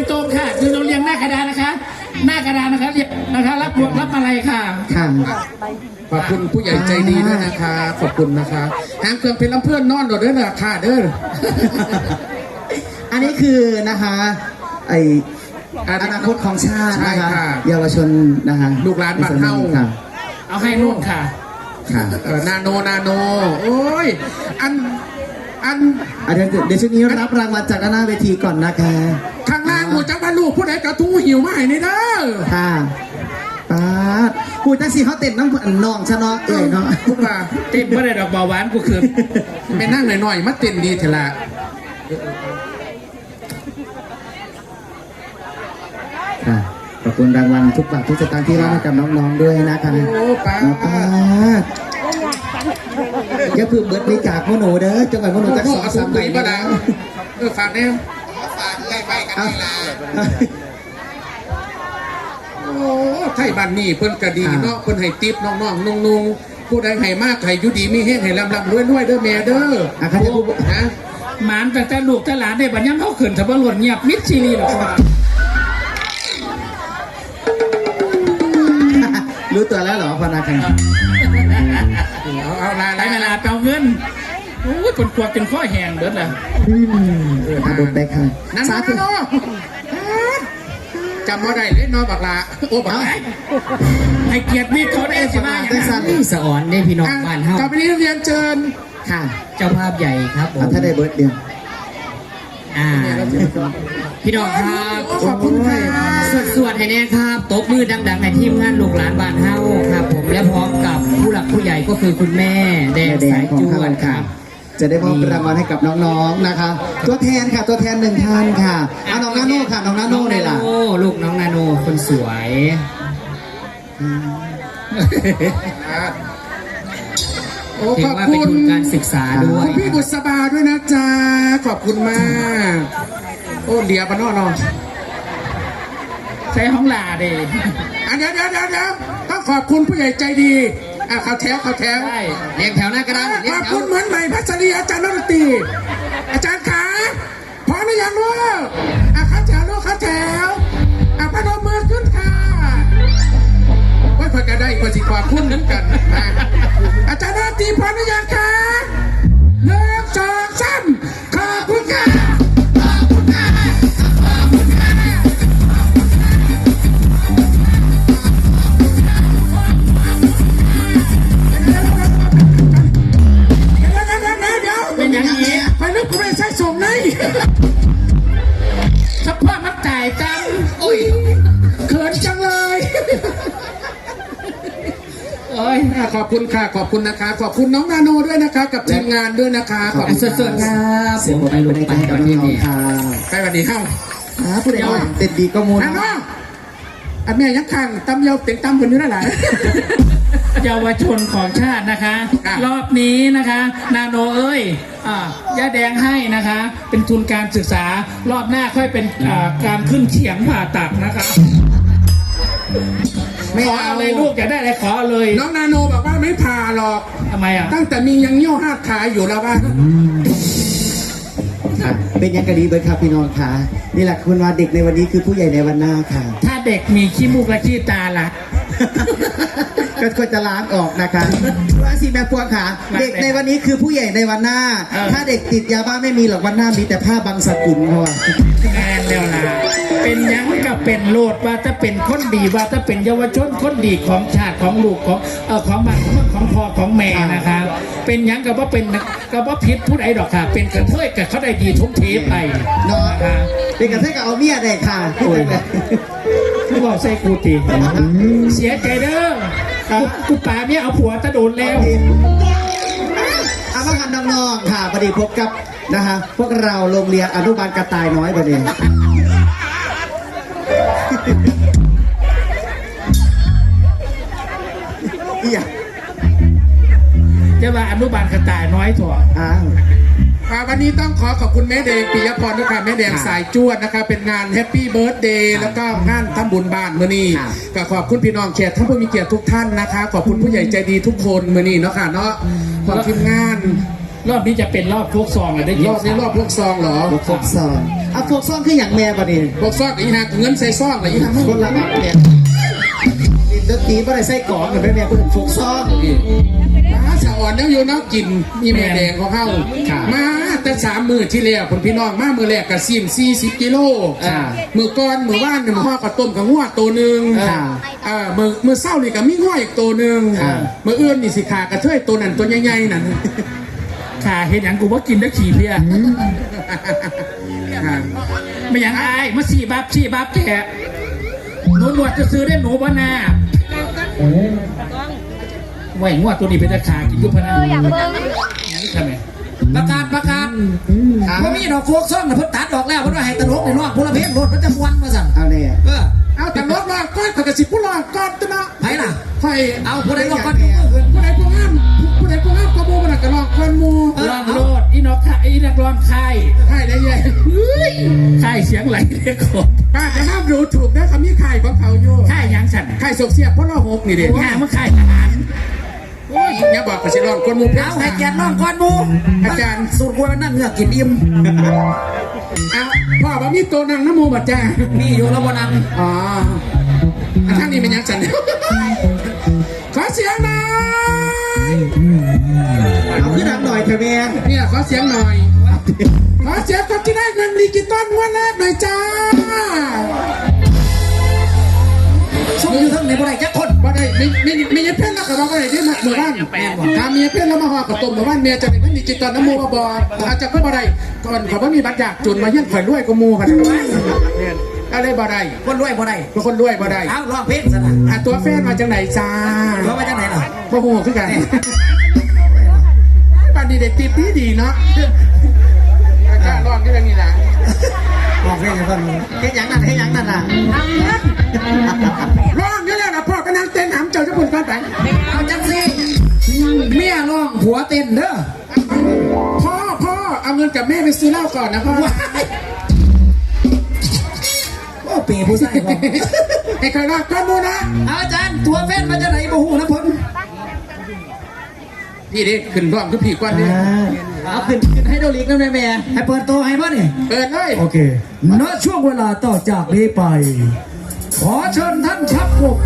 งตรงค่ะคือเราเรียงหน้ากระดานนะคะ หน้ากระดานนะคะนะคะ รับบวกรับอะไรค่ะ ค่ะขอบคุณผู้ใหญ่ใจดีด้วยนะคะ ขอบคุณนะคะหางเครื่องเพชรลำเพื่อนนอนโดดเด้อนะค่ะเด้ออันนี้คือนะคะไออนาคตของชาตินะคะเยาวชนนะคะลูกหลานบ้านเฮาเอาให้นุ่นค่ะค่ะนาโนนาโน โอ้ย อัน อันเดี๋ยวเดี๋ยวชุดนี้รับรางวัลจากหน้าเวทีก่อนนะคะข้าง หูจักว่าลูกผู้ใดกระทู้หิวมาให้นี่เด้อค่ะป้าดพูดจังสิเขาเต้นน้ำอันน้องชะเนาะเอ้ยเนาะพูดว่าเต้นไม่ได้ดอกเบาหวานกูคืนไปนั่งหน่อยๆมาเต้นดีเถอะละค่ะขอบคุณรางวัลทุกบาททุกสตางค์ที่รับให้กับน้องๆด้วยนะคะโอ้ป้าป้าดอย่าเพิ่งเบิดบริจาคพวกหนูเด้อจังหวัดพวกหนูจะพ่อสองเอาสามถุใบงนะมาดังเออฝากแน่ ฝากใกล้ๆกันนี่ล่ะโอ้ไทยบ้านนี่เพิ่นก็ดีเนาะเพิ่นให้ติปน้องๆนุ่งๆผู้ใดให้มากให้อยู่ดีมีแห้งให้ลำลำรวยๆเด้อแม่เด้ออะใครจะพูดนะหมานแต่แต่ลูกแต่หลานได้บัญญัติเขาขืนถ้าบ่หล่นเงียบมิดชีรีหรอกว่ารู้ตัวแล้วเหรอพนักงานเอาเอาลาไรลาเวลาเปาเงิน โอ้ยคนควักจนข้อแห้งเบิดละอืมอะโดนไปค่ะนั่นสาธุเนาะจำมาได้เลยเนาะบักละโอ้บักละให้เกียรติมีเขาได้สิมาอย่างได้นั้นสั่นสะอ่อนได้พี่น้องบ้านเฮาต่อไปนี้เรียนเชิญ ค่ะเจ้าภาพใหญ่ครับผมอะถ้าได้เบิร์ดเดียว อ่า พี่น้องครับขอบคุณค่ะ สวดสวดให้แน่ครับ ตบมือดังๆ ให้ทีมงานลูกหลานบ้านเฮาครับ ผมและพร้อมกับผู้หลักผู้ใหญ่ก็คือคุณแม่แดงแดสางยของจข้าววดคค่ะรับ จะได้มอบรางวัลให้กับน้องๆนะคะ ตัวแทนค่ะ ตัวแทนหนึ่งท่านค่ะเอาน้องนาโน่ค่ะน้องนาโน่เลยล่ะน้องนาโน่ลูกน้องนาโนคนสวยโอ้ถืขออบว่าคุเป็นณทุนการศึกษาด้วยคุณพี่บุษบาด้วยนะจ๊ะขอบคุณมาก โอ้เดียปะเนอเนอนใช้ห้องลาเด้อะเดี๋ยวเดี๋ยวเดี๋ยวเดี๋ยวต้องขอบคุณผู้ใหญ่ใจดี อะเขาแถวเขาแถวใช่เรียงแถวหน้ากระดานเรียขงอบแถคุวณเหมือนใหม่พัชรีอาจารย์นรตีอาจารย์ขาพร้อมหรือยังลูก ขอบคุณค่ะ ขอบคุณนะคะ ขอบคุณน้องนาโนด้วยนะคะ กับทีมงานด้วยนะคะ ขอบคุณสดๆครับเสียงปรบมือในใจให้กับน้องๆค่ะไปวันนี้เข้าอ่าผู้ใดว่าเต็ดดีก็มูลนาโนอันแม่ยังขังตำเยาเต็งตำคนอยู่นั่นแหละเยาวชนของชาตินะคะครับรอบนี้นะคะ นาโนเอ้ยอ่าย่าแดงให้นะคะ เป็นทุนการศึกษารอบหน้าค่อยเป็นอ่าการขึ้นเฉียงผ่าตัดนะคะ ไม่ขอเอาเอาเลยลูกอยากได้อะไรขอเอาเลยน้องนาโนบอกว่าไม่ผ่าหรอก ทำไมอะตั้งแต่มียังเงี้ยวห้าดขาอยู่แล้วว่าค่ะเป็นยังกะดีเบิร์ดครับพี่น้องค่ะนี่แหละคุณว่าเด็กในวันนี้คือผู้ใหญ่ในวันหน้าค่ะ ถ้าเด็กมีขี้มูกและขี้ตาล่ะ ก็ควรจะล้างออกนะคะว่าสิแม่พวงค่ะ เด็กในวันนี้คือผู้ใหญ่ในวันหน้าเออถ้าเด็กติดยาบ้าไม่มีหรอกวันหน้ามีแต่ผ้าบังสกุลเขาอะแอนแล้วล่ะเป็นหยังก็เป็นโลดว่าถ้าเป็นคนดีว่าถ้าเป็นเยาวชนคนดีของชาติของลูกของเออของบ้านของของพ่อของแม่นะคะเป็นหยังก็ว่าเป็นก็ว่าพิษผู้ใดดอกค่ะ เป็นกระเทยกับเขาได้ดีทุกเทปไปเนาะนะคะเป็นกระเทยกับเอาเมียได้ค่ะโอ้ยทุกบอกใส่กูตีเสียใจเด้อ กูกูป่าเมียเอาผัวตะโดนแล้วเอามากันน้องๆค่ะพอดีพบกับนะคะพวกเราโรงเรียนอนุบาลกระต่ายน้อยประเด็นอีหยังจะว่าอนุบาลกระต่ายน้อยถั่วอ้าว อ่าวันนี้ต้องขอขอบคุณแม่แดงปิยพรด้วยค่ะแม่แดงสายจวดนะคะเป็นงานแฮปปี้เบิร์ดเดย์แล้วก็งานทำบุญบ้านมื่อนี้ก็ขอบคุณพี่น้องเขียรติท่านผู้มีเกียรติทุกท่านนะคะ ขอบคุณผู้ใหญ่ใจดีทุกคนมื่อนี้เนาะค่ะเนาะขอบทีมงานรอบนี้จะเป็นรอบโฟกซองอะได้ยิรนอบนี้รอบพวกซองเหรอพวกซองอะพวกซองคืออย่างแม่ประเด็นพวกซองอีหักเงินใส่ซองเหรออีหักคนละอันเนี่ยดนตรีบ่ได้ใส่กลองกับแม่แม่เพิ่นฟุกซ้อมมา สะอ่อนแล้วอยู่เนอกกินมีแม่แดงของเขาครับ มาแต่สามมือที่แล้วคนพี่น้องมามือแรกกับซิมสี่สิบกิโลครับมือก้อนมือว่านมือห่อกับต้มกับหัวตัวหนึ่งครับอ่ามือมือเศร้านี่กับมีง่อยอีกตัวหนึ่งครับมือเอื้อนนี่สิขากระเทยตัวนั้นตัวใหญ่ๆนั่น ขาเห็นหยังกูว่ากินได้ขี่เพียอ่าไม่หยังอายมาสี่บับสี่บับแกหนูหนวดจะซื้อได้หนูบ้านา ไหวงวดตัวนี้เป็นตะขากินยุพนาอยากเบิ่งนี่ทำไมประกาศประกาศพวกนี้ดอกโฟกซ่องน่ะเพิ่นตัดดอกแล้วเพิ่นว่าให้ตลกในนอกพลเพชรรถมันจะมวนมาสั่นเอาเนี่ยเออเอาแต่รถรอก้อนขากระสิบผู้รอก้อนตัวเนาะไผล่ะไฟเอาผู้ใดบอกก่อนยกมือขึ้นผู้ใดผู้งามผู้ใดผู้งามก็โมมันก็รอก้อนหมูลองโลดอีนอกค่ายอีนักร้องค่ายใช่ได้ยัยเฮ้ยค่ายเสียงไหลเรียกคนป้าจะห้ามดูถูกนะเขามีไข่ของเขาอยู่ค่ายหยังสั่นไข่สกเสียบเพราะเราหกนี่เด็กงานมาค่ายทหารโอ้ยอย่าบอกกับสิรอนคนหมูเพชเอารให้เกียรติน้องก่อนหมูอาจารย์สูตรกล้วยมันนั่งเหงือกกินอิ่มเอาพ่อว่ามีตัวนังน้ำมูบัดจ้ามีอยู่แล้วบ่นังอ๋ออันท่านนี้เป็นยังสันขอเสียงหน่อยเอาขึ้นดังหน่อยเถอะแม่เนี่ยขอเสียงหน่อยขอเสียงคนที่ได้เงินดิจิตอลงวันแรกหน่อยจ้าซุ่มอยู่ทั้งในบ่ได้จักคนบ่ ได้มีมีมีเงินเพ่นแล้วก็บอกว่าได้ที่หมู่บ้านถ้ามีเพ่นแล้วมาห่อกับต้มหมู่บ้านเมียจะได้เงินดิจิตอลน้ำมูมาบอกอาจจะก็บ่ได้ก่อนเขาว่ามีบัตรอยากจุนมาเยี่ยมข่อยรวยก็มูกันอะไรบ่ได้คนรวยบ่ได้เป็นคนรวยบ่ได้เอาร้องเพลงซะนะอะตัวแฟนมาจากไหนจ้าร้องมาจากไหนล่ะบ่ฮู้คือกันปานนี้ได้ติดดีดีเนาะอาจารย์ร้องที่เรื่องนี้นะบอกเพลงให้ฟังเฮ็ดหยังนั่นเฮ็ดหยังนั่นน่ะ ไปซื้อเหล้าก่อนนะพ่อโอ้เปย์ผู้ชายบ่ให้ใครรอดก้อนมูนะเอาอาจารย์ตัวแฟนมาจากไหนบ่ฮู้นะเพิ่นพี่ดิขึ้นร้องคือผีก้อนนี่เอาขึ้นขึ้นให้โดลิกนะแม่แม่ให้เปิดตัวให้บ่นี่เปิดเลยโอเคณช่วงเวลาต่อจากนี้ไป ขอเชิญท่านพับกบ